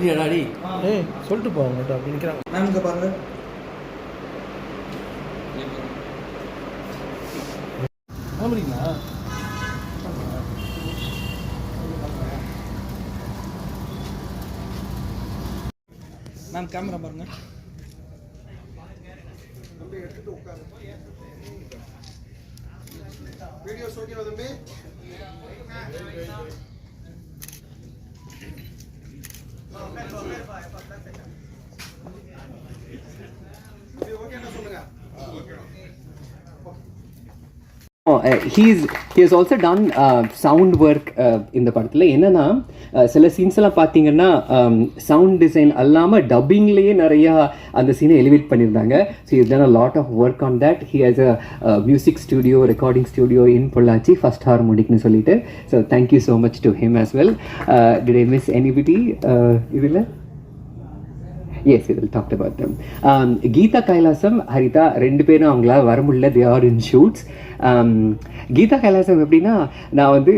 எடுத்துட்டியாடா D ஏய் சொல்லிட்டு போ அவங்ககிட்ட அப்படி நிற்கிறாங்க இங்கே பாருங்க. ஆமாடிங்களா மேம் கேமரா பாருங்க. He's he has also done sound work இந்த படத்தில். என்னன்னா சில சீன்ஸ் எல்லாம் பார்த்தீங்கன்னா சவுண்ட் டிசைன் அல்லாமல் டப்பிங்லேயே நிறையா அந்த சீனை எலிவேட் பண்ணியிருந்தாங்க. So is done a lot of work on that he has a music studio recording studio in Pollachi first ஹார்மோனிக்னு சொல்லிட்டு. So thank you so much to him as well did I miss anybody இதில்? Yes இதில் talk about them Geetha Kailasam Haritha ரெண்டு பேரும் அவங்களால வர முடியல they are in shoots Geetha Kailasam எப்படின்னா நான் வந்து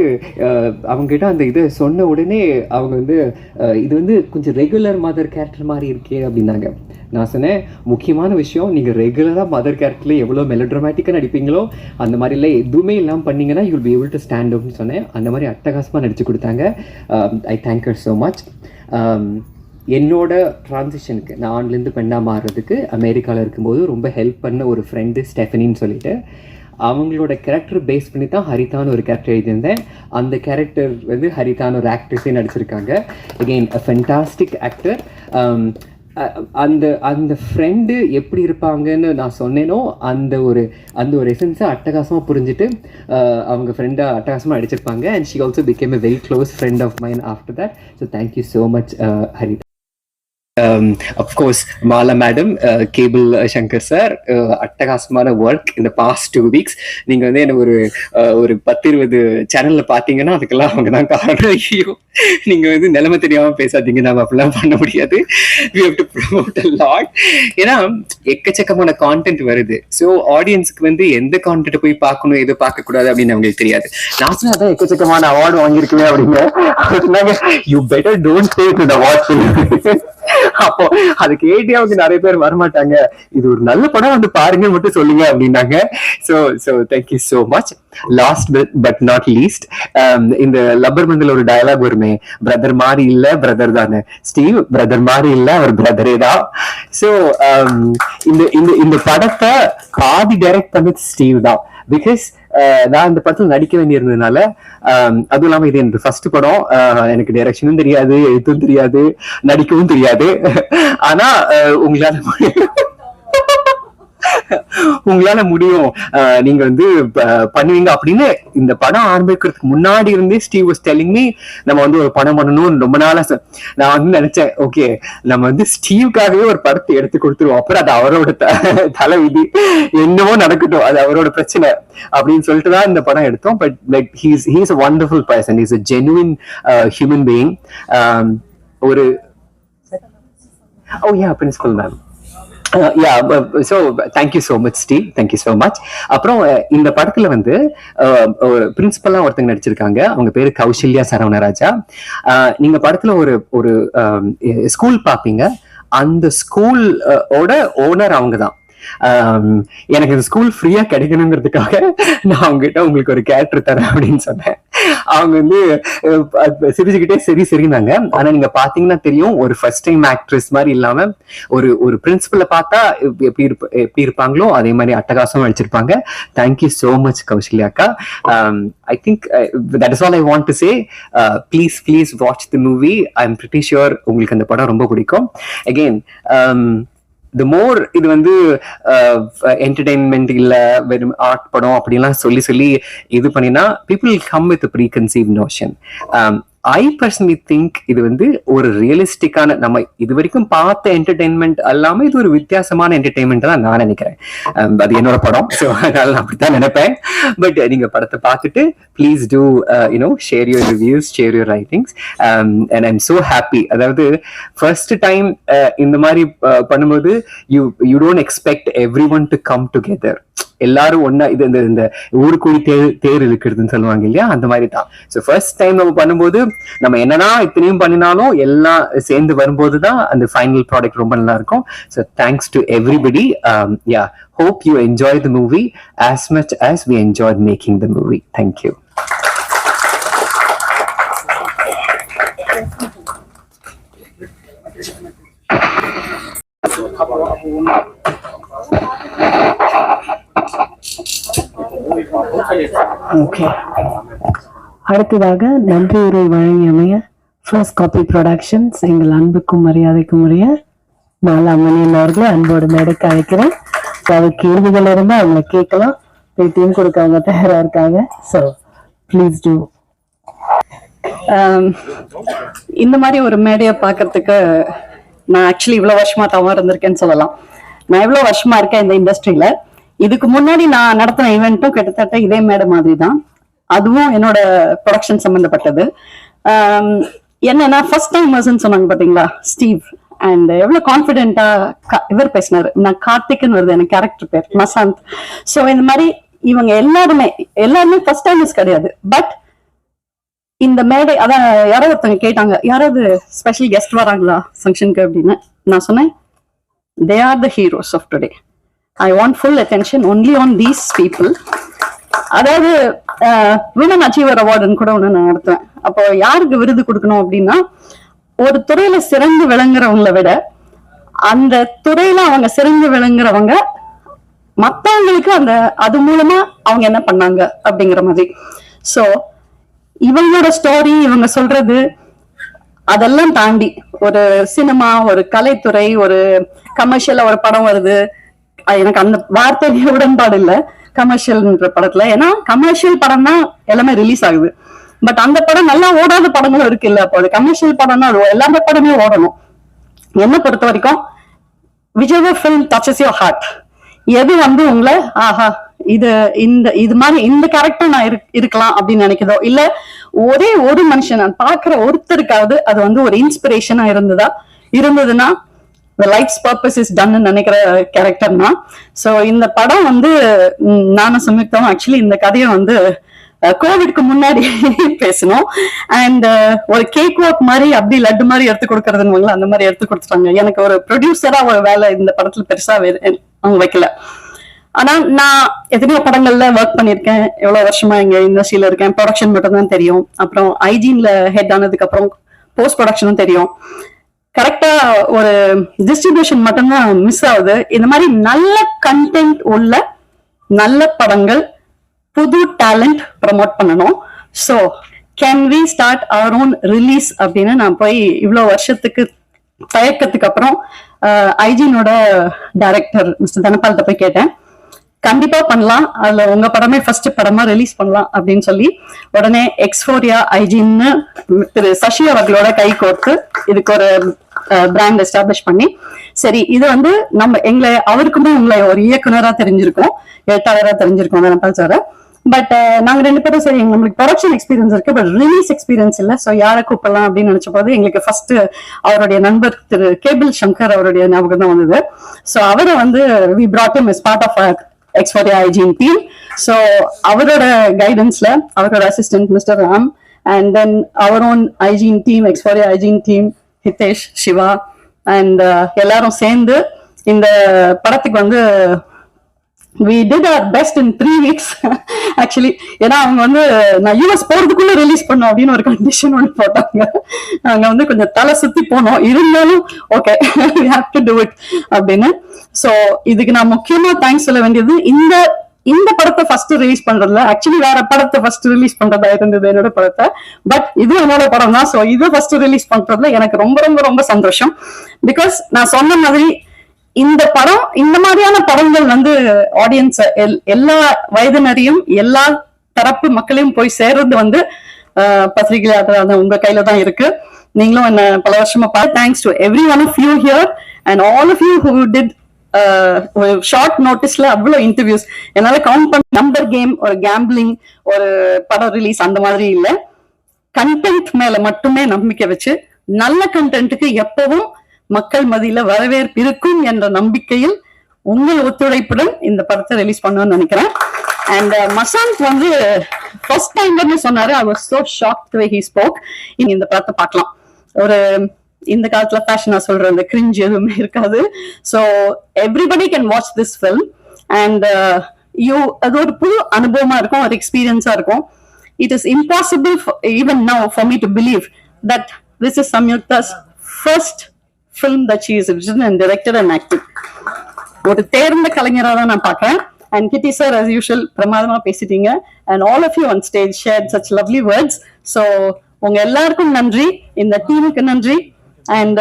uh, அவங்ககிட்ட அந்த இதை சொன்ன உடனே அவங்க வந்து uh, இது வந்து கொஞ்சம் ரெகுலர் மதர் கேரக்டர் மாதிரி இருக்கே அப்படின்னாங்க. நான் சொன்னேன் முக்கியமான விஷயம் நீங்கள் ரெகுலராக மதர் கேரக்டரில் எவ்வளோ மெலோட்ராமேட்டிக்காக நடிப்பீங்களோ அந்த மாதிரிலாம் எதுவுமே இல்லாமல் பண்ணிங்கன்னா you'll be able to stand அப்னு சொன்னேன். அந்த மாதிரி அட்டகாசமாக நடித்து கொடுத்தாங்க. I thank you so much என்னோட ட்ரான்சிஷனுக்கு நான் ஆண்லேருந்து பெண்ணாக மாறுறதுக்கு அமெரிக்காவில் இருக்கும்போது ரொம்ப ஹெல்ப் பண்ண ஒரு ஃப்ரெண்டு ஸ்டெஃபனின்னு சொல்லிட்டு அவங்களோட கேரக்டர் பேஸ் பண்ணி தான் ஹரிதான் ஒரு கேரக்டர் எழுதியிருந்தேன். அந்த கேரக்டர் வந்து ஹரிதான் ஒரு ஆக்ட்ரஸே நடிச்சிருக்காங்க. Again um, a fantastic actor அந்த அந்த ஃப்ரெண்டு எப்படி இருப்பாங்கன்னு நான் சொன்னேனோ அந்த ஒரு அந்த ஒரு எசன்ஸை அட்டகாசமாக புரிஞ்சுட்டு அவங்க ஃப்ரெண்டாக அட்டகாசமாக அடிச்சிருப்பாங்க and she also became a very close friend of mine after that so thank you so much Haritha. Of course Mala madam cable Sankar sir அட்டகாசமான ஒர்க் இந்த பாஸ்ட் டூ வீக்ஸ் நீங்கள் வந்து என்ன ஒரு uh, ஒரு பத்து இருபது சேனலில் பார்த்தீங்கன்னா அதுக்கெல்லாம் அவங்க தான் காரணம். ஐயோ. நீங்கள் வந்து நிலைமை தெரியாமல் பேசாதீங்க நம்ம அப்படிலாம் பண்ண முடியாது. We have to a lot ஏன்னா எக்கச்சக்கமான கான்டென்ட் வருது. ஸோ ஆடியன்ஸ்க்கு வந்து எந்த கான்டென்ட் போய் பார்க்கணும் எது பார்க்கக்கூடாது அப்படின்னு அவங்களுக்கு தெரியாது. நான் சொன்னேன் அதான் எக்கச்சக்கமான அவார்டு வாங்கியிருக்குமே அப்படிங்க. You better don't take the watch அப்போ அது கேட்டியாவுக்கு நிறைய பேர் வரமாட்டாங்க. இது ஒரு நல்ல படம் வந்து பாருங்க மட்டும் சொல்லுங்க அப்படின்னாங்க. So so thank you so much last but not least இந்த லப்பர் பந்தில் ஒரு டயலாக் வருமே. பிரதர் மாதிரி இல்ல பிரதர் தானே. ஸ்டீவ் பிரதர் மாதிரி இல்ல அவர் பிரதரே தான். சோ um, இந்த இந்த இந்த படத்தை பாதி டைரக்ட் பண்ணது ஸ்டீவ் தான். பிகாஸ் நான் இந்த படத்துல நடிக்க வேண்டியிருந்ததுனால அதுவும் இல்லாம இது என்னோட ஃபர்ஸ்ட் படம். ஆஹ், எனக்கு டைரக்ஷனும் தெரியாது எழுத்தும் தெரியாது நடிக்கவும் தெரியாது. ஆனா உங்களால உங்களால முடியும். ஆஹ், நீங்க வந்து பண்ணுவீங்க அப்படின்னு இந்த படம் ஆரம்பிக்கிறதுக்கு முன்னாடி இருந்தே ஸ்டீவ் வாஸ் டெல்லிங் மீ நம்ம வந்து ஒரு படம் பண்ணணும்னு ரொம்ப நாளா சொ- நான் வந்து நினைச்சேன் ஓகே நம்ம வந்து ஸ்டீவ்காகவே ஒரு படத்தை எடுத்து கொடுத்துருவோம். அப்புறம் அது அவரோட த- தலைவிதி. என்னவோ நடக்கட்டும் அது அவரோட பிரச்சனை அப்படின்னு சொல்லிட்டு தான் இந்த படம் எடுத்தோம். But like he's he's a wonderful person is a genuine human being ஒரு ஓ yeah principal ma'am yeah so thank you so much Steve thank you so much அப்புறம் uh, இந்த படத்தில் வந்து uh, ஒரு பிரின்சிபலாக ஒருத்தங்க நடிச்சிருக்காங்க. அவங்க பேர் கௌசல்யா சரவணராஜா. Uh, நீங்கள் படத்தில் ஒரு ஒரு um, ஸ்கூல் பார்ப்பீங்க அந்த ஸ்கூல் ஓட ஓனர் அவங்க தான் Um, எனக்கு இந்த ஸ்கூல் ஃப்ரீயா கிடைக்கணுங்கிறதுக்காக நான் அவங்ககிட்ட உங்களுக்கு ஒரு கேரக்டர் தரேன் அப்படின்னு சொன்னேன். அவங்க வந்து சிரிச்சுக்கிட்டே சரி சரிந்தாங்க. ஆனா நீங்க பாத்தீங்கன்னா தெரியும் ஒரு ஃபர்ஸ்ட் டைம் ஆக்ட்ரஸ் மாதிரி இல்லாம ஒரு ஒரு பிரின்சிபலை பார்த்தா எப்படி இருப்ப எப்படி இருப்பாங்களோ அதே மாதிரி அட்டகாசம் நடிச்சிருப்பாங்க. Thank you so much கௌசல்யாக்கா I think that is all I want to say please please watch the movie I am pretty sure உங்களுக்கு அந்த படம் ரொம்ப பிடிக்கும். அகெயின் த மோர் இது வந்து என்டர்டைன்மெண்ட் இல்லை வெறும் ஆர்ட் படம் அப்படிலாம் சொல்லி சொல்லி இது பண்ணினா people come with preconceive notion I personally think இது வந்து ஒரு ரியலிஸ்டிக்கான நம்ம இது வரைக்கும் பார்த்த என்டர்டைன்மெண்ட் அல்லாம இது ஒரு வித்தியாசமான என்டர்டைன்மெண்ட் தான் நான் நினைக்கிறேன். Um, அது என்னோட படம் ஸோ அதனால நான் அப்படித்தான் நினைப்பேன். பட் uh, நீங்க படத்தை பார்த்துட்டு please do you know share your reviews share your writings and I'm so happy அதாவது ஃபர்ஸ்ட் டைம் uh, இந்த மாதிரி uh, பண்ணும்போது you you don't expect everyone to come together எல்லாரும் ஒன்னா இது இந்த இந்த ஊருக்குழி தேர் தேர் இருக்கிறதுன்னு சொல்லுவாங்க இல்லையா? அந்த மாதிரி தான் ஸோ ஃபர்ஸ்ட் டைம் நம்ம பண்ணும்போது நம்ம என்னன்னா இத்தனையும் பண்ணினாலும் எல்லாம் சேர்ந்து வரும்போது தான் அந்த ஃபைனல் ப்ராடக்ட் ரொம்ப நல்லா இருக்கும் so thanks to everybody yeah hope you enjoy the movie as much as we enjoy making the movie thank you okay அடுத்ததாக நன்றி உரை வழங்கியமைய ஃபர்ஸ்ட் காப்பி ப்ரொடக்ஷன்ஸ் எங்கள் அன்புக்கும் மரியாதைக்கும் உரிய மாலாமணியன் அவர்களை அன்போடு மேடைக்கு அழைக்கிறேன். ஸோ அது கேள்விகள் இருந்தால் அவங்களை கேட்கலாம். பேட்டியும் கொடுக்க அவங்க தயாராக இருக்காங்க ஸோ ப்ளீஸ் டூ இந்த மாதிரி ஒரு மேடையை பார்க்கறதுக்கு நான் ஆக்சுவலி இவ்வளோ வருஷமா தவறு இருந்திருக்கேன்னு சொல்லலாம். நான் இவ்வளோ வருஷமா இருக்கேன் இந்த இண்டஸ்ட்ரியில இதுக்கு முன்னாடி நான் நடத்தின ஈவெண்ட்டும் கிட்டத்தட்ட இதே மேடை மாதிரி தான் அதுவும் என்னோட ப்ரொடக்ஷன் சம்மந்தப்பட்டது என்னன்னா ஃபர்ஸ்ட் டைம் சொன்னாங்க பாத்தீங்களா ஸ்டீவ். அண்ட் எவ்வளவு கான்பிடென்ட்டா இவர் பேசினாரு. நான் கார்த்திக்னு வருது எனக்கு கேரக்டர் பேர் மசாந்த். ஸோ இந்த மாதிரி இவங்க எல்லாருமே எல்லாருமே ஃபர்ஸ்ட் டைமர்ஸ் கிடையாது. பட் இந்த மேடை அதான் யாரோ ஒருத்தவங்க கேட்டாங்க யாராவது ஸ்பெஷல் கெஸ்ட் வராங்களா ஃபங்க்ஷனுக்கு அப்படின்னு. நான் சொன்னேன் they are the heroes of today I want full attention only on these people அதாவது விமன் அச்சீவர் அவார்டுன்னு கூட ஒன்று நான் நடத்துவேன். அப்போ யாருக்கு விருது கொடுக்கணும் அப்படின்னா ஒரு துறையில சிறந்து விளங்குறவங்களை விட அந்த துறையில அவங்க சிறந்து விளங்குறவங்க மத்தவங்களுக்கு அந்த அது மூலமா அவங்க என்ன பண்ணாங்க அப்படிங்கிற மாதிரி. சோ இவங்களோட ஸ்டோரி இவங்க சொல்றது அதெல்லாம் தாண்டி ஒரு சினிமா ஒரு கலைத்துறை ஒரு கமர்ஷியலா ஒரு படம் வருது எனக்கு அந்த வார்த்தையில உடன்பாடு இல்ல. கமர்ஷியல்ன்ற படத்துல. ஏன்னா கமர்ஷியல் படம் தான் எல்லாமே ரிலீஸ் ஆகுது. பட் அந்த படம் நல்லா ஓடாத படங்களும் இருக்கு இல்ல அப்போ. அது கமர்ஷியல் படம்னா அது எல்லாமே படமே ஓடணும். என்ன பொறுத்த வரைக்கும் Vijay film touches your heart எது வந்து உங்களை ஆஹா இது இந்த இது மாதிரி இந்த கேரக்டர் நான் இருக்கலாம் அப்படின்னு நினைக்கிறதோ இல்ல ஒரே ஒரு மனுஷன் நான் பாக்குற ஒருத்தருக்காவது அது வந்து ஒரு இன்ஸ்பிரேஷனா இருந்ததா? இருந்ததுன்னா லைஃப் பர்பஸ் இஸ் டன் நினைக்கிற கேரக்டர்னா சோ இந்த படம் வந்து நானும் சம்யுக்தாவும் ஆக்சுவலி இந்த கதையை வந்து கோவிட்க்கு முன்னாடி பேசணும் அண்ட் ஒரு கேக் வாக் மாதிரி அப்படி லட்டு மாதிரி எடுத்து கொடுக்கறதுன்னு அந்த மாதிரி எடுத்து கொடுத்துட்டாங்க. எனக்கு ஒரு ப்ரொடியூசரா ஒரு வேலை இந்த படத்துல பெருசா அவங்க வைக்கல. ஆனா நான் எத்தனையோ படங்கள்ல ஒர்க் பண்ணிருக்கேன் எவ்வளவு வருஷமா இங்க இண்டஸ்ட்ரியில இருக்கேன். ப்ரொடக்ஷன் மட்டும் தான் தெரியும். அப்புறம் ஐஜீன்ல ஹெட் ஆனதுக்கு அப்புறம் போஸ்ட் ப்ரொடக்ஷனும் தெரியும். கரெக்டா ஒரு டிஸ்ட்ரிபியூஷன் மட்டும்தான் மிஸ் ஆகுது. இந்த மாதிரி நல்ல கண்டென்ட் உள்ள நல்ல படங்கள் புது டேலண்ட் ப்ரமோட் பண்ணணும். So can we start our own release அப்படின்னு நான் போய் இவ்வளோ வருஷத்துக்கு தயக்கத்துக்கு அப்புறம் ஐஜினோட டைரக்டர் மிஸ்டர் தனபால்கிட்ட போய் கேட்டேன். கண்டிப்பா பண்ணலாம். அதுல உங்க படமே ஃபர்ஸ்ட் படமா ரிலீஸ் பண்ணலாம் அப்படின்னு சொல்லி உடனே எக்ஸ்போரியா ஐஜின்னு திரு சசி அவர்களோட கை கோர்த்து இதுக்கு ஒரு பிராண்ட் எஸ்டாப்ளிஷ் பண்ணி சரி இது வந்து நம்ம எங்களை அவருக்குமே உங்களை ஒரு இயக்குனரா தெரிஞ்சிருக்கோம் எழுத்தாளரா தெரிஞ்சிருக்கோம் தனபால் சார பட் நாங்க ரெண்டு பேரும் சரி நம்மளுக்கு ப்ரொடக்ஷன் எக்ஸ்பீரியன்ஸ் இருக்கு பட் ரிலீஸ் எக்ஸ்பீரியன்ஸ் இல்ல. சோ யாரை கூப்பிடலாம் அப்படின்னு நினைச்ச போது எங்களுக்கு ஃபர்ஸ்ட் அவருடைய நண்பர் திரு கேபிள் சங்கர் அவருடைய ஞாபகம் தான் வந்தது. சோ அவரை வந்து we brought him part of of export எக்ஸ்போரியா ஐஜின் டீம் ஸோ அவரோட கைடன்ஸ்ல அவரோட assistant mister Ram and then our own ஐஜின் team export ஐஜின் team Hitesh Siva and எல்லாரும் சேர்ந்து இந்த படத்துக்கு வந்து we did our best in three weeks actually ஏன்னா அவங்க வந்து நான் யூஎஸ் போறதுக்குள்ள ரிலீஸ் பண்ணும் அப்படின்னு ஒரு கண்டிஷன் ஒன்று போட்டாங்க. நாங்க வந்து கொஞ்சம் தலை சுத்தி போனோம். இருந்தாலும் okay have to do it அப்படின்னு. ஸோ இதுக்கு நான் முக்கியமா தேங்க்ஸ் சொல்ல வேண்டியது இந்த இந்த படத்தை ஃபர்ஸ்ட் ரிலீஸ் பண்றதுல ஆக்சுவலி வேற படத்தை ஃபர்ஸ்ட் ரிலீஸ் பண்றதா இருந்தது என்னோட படத்தை. பட் இது என்னோட படம் தான் ஸோ இது ஃபர்ஸ்ட் ரிலீஸ் பண்றதுல எனக்கு ரொம்ப ரொம்ப ரொம்ப சந்தோஷம். பிகாஸ் நான் சொன்ன மாதிரி இந்த படம் இந்த மாதிரியான படங்கள் வந்து ஆடியன்ஸ் எல்லா வயதினரையும் எல்லா தரப்பு மக்களையும் போய் சேர்றது வந்து பத்திரிகையாளர் உங்க கையில தான் இருக்கு. நீங்களும் என்ன பல வருஷமா பார்த்து thanks to every one of you here and all of you who did short நோட்டீஸ்ல அவ்வளவு இன்டர்வியூஸ் என்னால கவுண்ட் பண்ண நம்பர் கேம் ஒரு கேம்பிளிங் ஒரு படம் ரிலீஸ் அந்த மாதிரி இல்லை. கண்டென்ட் மேல மட்டுமே நம்பிக்கை வச்சு நல்ல கண்டென்ட்டுக்கு எப்பவும் மக்கள் மதியில வரவேற்பு இருக்கும் என்ற நம்பிக்கையில் உங்கள் ஒத்துழைப்புடன் இந்த படத்தை ரிலீஸ் பண்ணுவேன்னு நினைக்கிறேன். அண்ட் uh, மசாந்த் வந்து ஃபர்ஸ்ட் டைம்னு சொன்னாரு. I was so shock way he spoke இனி இந்த படத்தை பார்க்கலாம். ஒரு இந்த காலத்துல ஃபேஷனா சொல்ற அந்த கிரிஞ்ச் எதுவுமே இருக்காது. So everybody can watch this film and you அது ஒரு புது அனுபவமா இருக்கும். ஒரு எக்ஸ்பீரியன்ஸா இருக்கும். It is impossible even now for me to believe that this is Samyuktha's first first that she is has and and and acting ஒரு தேர்ந்த கலைஞராக தான் நான் பார்க்கறேன். அண்ட் கிட்டி சார் அஸ் யூஷுவல் பிரமாதமா பேசிட்டீங்க. And all of you on stage share such lovely words so உங்க எல்லாருக்கும் நன்றி. இந்த டீமுக்கு நன்றி. அண்ட்